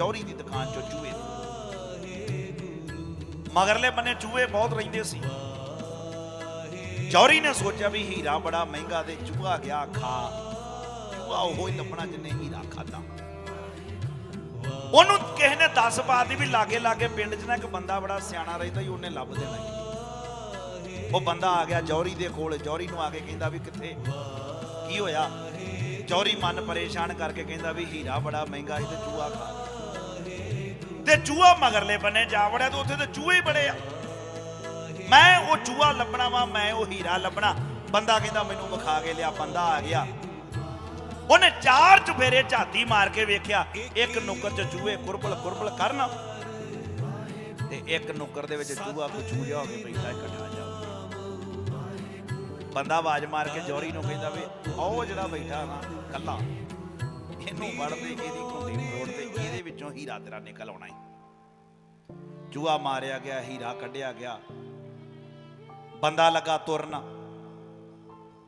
ਜੌਹਰੀ ਦੀ ਦੁਕਾਨ ਚੋਂ ਚੂਹੇ। ਮਗਰਲੇ ਬੰਨੇ ਚੂਹੇ ਬਹੁਤ ਰਹਿੰਦੇ ਸੀ। ਜੌਹਰੀ ਨੇ ਸੋਚਿਆ ਵੀ ਹੀਰਾ ਬੜਾ ਮਹਿੰਗਾ ਤੇ ਚੂਹਾ ਗਿਆ ਖਾ। ਚੂਹਾ ਉਹ ਹੀ ਲੱਭਣਾ ਜਿੰਨੇ ਹੀਰਾ ਖਾਦਾ ਉਹਨੂੰ ਕਿਸੇ ਨੇ ਦੱਸ ਪਾ ਦੀ ਵੀ ਲਾਗੇ ਲਾਗੇ ਪਿੰਡ 'ਚ ਨਾ ਇੱਕ ਬੰਦਾ ਬੜਾ ਸਿਆਣਾ ਰਹਿੰਦਾ ਹੀ ਉਹਨੇ ਲੱਭ ਦੇਣਾ ਉਹ ਬੰਦਾ ਆ ਗਿਆ ਜੌਹਰੀ ਦੇ ਕੋਲ ਜੌਹਰੀ ਨੂੰ ਆ ਕੇ ਕਹਿੰਦਾ ਵੀ ਕਿੱਥੇ? ਕੀ ਹੋਇਆ? ਜੌਹਰੀ ਮਨ ਪਰੇਸ਼ਾਨ ਕਰਕੇ ਕਹਿੰਦਾ ਵੀ ਹੀਰਾ ਬੜਾ ਮਹਿੰਗਾ ਸੀ ਤੇ ਚੂਹਾ ਖਾ। ਤੇ ਚੂਹਾ ਮਗਰਲੇ ਬੰਨੇ ਜਾ ਵੜਿਆ ਤੇ ਉੱਥੇ ਤੇ ਚੂਹੇ ਹੀ ਬੜੇ ਆ। ਮੈਂ ਉਹ ਚੂਹਾ ਲੱਭਣਾ ਵਾ, ਮੈਂ ਉਹ ਹੀਰਾ ਲੱਭਣਾ। ਬੰਦਾ ਕਹਿੰਦਾ ਮੈਨੂੰ ਵਿਖਾ ਕੇ ਲਿਆ, ਬੰਦਾ ਆ ਗਿਆ। ਉਹਨੇ ਚਾਰ ਚੁਫੇਰੇ ਝਾਤੀ ਮਾਰ ਕੇ ਵੇਖਿਆ, ਇੱਕ ਨੁੱਕਰ 'ਚ ਚੂਹੇ ਕੁਰਬਲ ਕੁਰਬਲ ਕਰਨ। ਤੇ ਇੱਕ ਨੁੱਕਰ ਦੇ ਵਿੱਚ ਚੂਹਾ ਕੁਛੂ ਜਿਹਾ ਹੋ ਕੇ ਬੈਠਾ ਇਕੱਠਾ ਜਾ ਬੰਦਾ ਆਵਾਜ਼ ਮਾਰ ਕੇ ਜੌਰੀ ਨੂੰ ਕਹਿੰਦਾ ਵੀ ਉਹ ਜਿਹੜਾ ਬੈਠਾ ਨਾ ਕੱਲਾ ਇਹਨੂੰ ਵੜ ਇਹਦੀ ਕੁੰਡੀ ਵਿੱਚੋਂ ਹੀਰਾ ਤੇਰਾ ਨਿਕਲ ਆਉਣਾ ਹੈ ਚੂਹਾ ਮਾਰਿਆ ਗਿਆ, ਹੀਰਾ ਕੱਢਿਆ ਗਿਆ। ਬੰਦਾ ਲੱਗਾ ਤੁਰਨਾ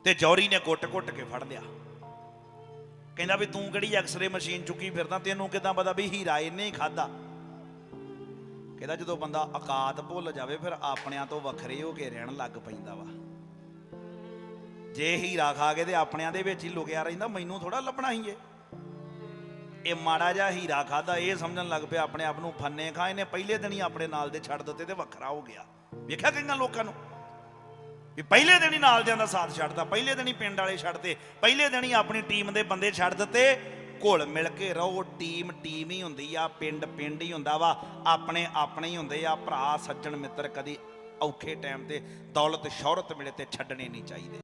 ਤੇ ਜੌਰੀ ਨੇ ਗੁੱਟ-ਗੁੱਟ ਕੇ ਫੜ ਲਿਆ। ਕਹਿੰਦਾ ਵੀ ਤੂੰ ਕਿਹੜੀ ਐਕਸਰੇ ਮਸ਼ੀਨ ਚੁੱਕੀ ਫਿਰਦਾ, ਤੈਨੂੰ ਕਿਦਾਂ ਪਤਾ ਵੀ ਹੀਰਾ ਇਹਨੇ ਹੀ ਖਾਦਾ? ਕਹਿੰਦਾ ਜਦੋਂ ਬੰਦਾ ਔਕਾਤ ਭੁੱਲ ਜਾਵੇ, ਫਿਰ ਆਪਣਿਆਂ ਤੋਂ ਵੱਖਰੇ ਹੋ ਕੇ ਰਹਿਣ ਲੱਗ ਪੈਂਦਾ ਵਾ। ਜੇ ਹੀਰਾ ਖਾ ਕੇ ਤੇ ਆਪਣਿਆਂ ਦੇ ਵਿੱਚ ਹੀ ਲੁਕਿਆ ਰਹਿੰਦਾ, ਮੈਨੂੰ ਥੋੜਾ ਲੱਭਣਾ ਹੀ ਏ। ਇਹ ਮਾੜਾ ਜਿਹਾ ਹੀਰਾ ਖਾਦਾ ਇਹ ਸਮਝਣ ਲੱਗ ਪਿਆ ਆਪਣੇ ਆਪ ਨੂੰ, ਫੰਨੇ ਖਾ, ਇਹਨੇ ਪਹਿਲੇ ਦਿਨ ਹੀ ਆਪਣੇ ਨਾਲ ਦੇ ਛੱਡ ਦਿੱਤੇ ਤੇ ਵੱਖਰਾ ਹੋ ਗਿਆ। ਵੇਖਿਆ ਕਈਆਂ ਲੋਕਾਂ ਨੂੰ? ਵੀ ਪਹਿਲੇ ਦਿਨ ਹੀ ਨਾਲ ਦਿਆਂ ਦਾ ਸਾਥ ਛੱਡਦਾ ਪਹਿਲੇ ਦਿਨ ਹੀ ਪਿੰਡ ਵਾਲੇ ਛੱਡਦੇ ਪਹਿਲੇ ਦਿਨ ਹੀ ਆਪਣੀ ਟੀਮ ਦੇ ਬੰਦੇ ਛੱਡ ਦਿੱਤੇ। ਘੁਲ ਮਿਲ ਕੇ ਰਹੋ, ਟੀਮ ਟੀਮ ਹੀ ਹੁੰਦੀ ਆ, ਪਿੰਡ ਪਿੰਡ ਹੀ ਹੁੰਦਾ ਵਾ, ਆਪਣੇ ਆਪਣੇ ਹੀ ਹੁੰਦੇ ਆ। ਭਰਾ, ਸੱਜਣ, ਮਿੱਤਰ ਕਦੀ ਔਖੇ ਟਾਈਮ ਤੇ ਦੌਲਤ, ਸ਼ੌਹਰਤ ਮਿਲੇ ਤੇ ਛੱਡਣੇ ਨਹੀਂ ਚਾਹੀਦੇ।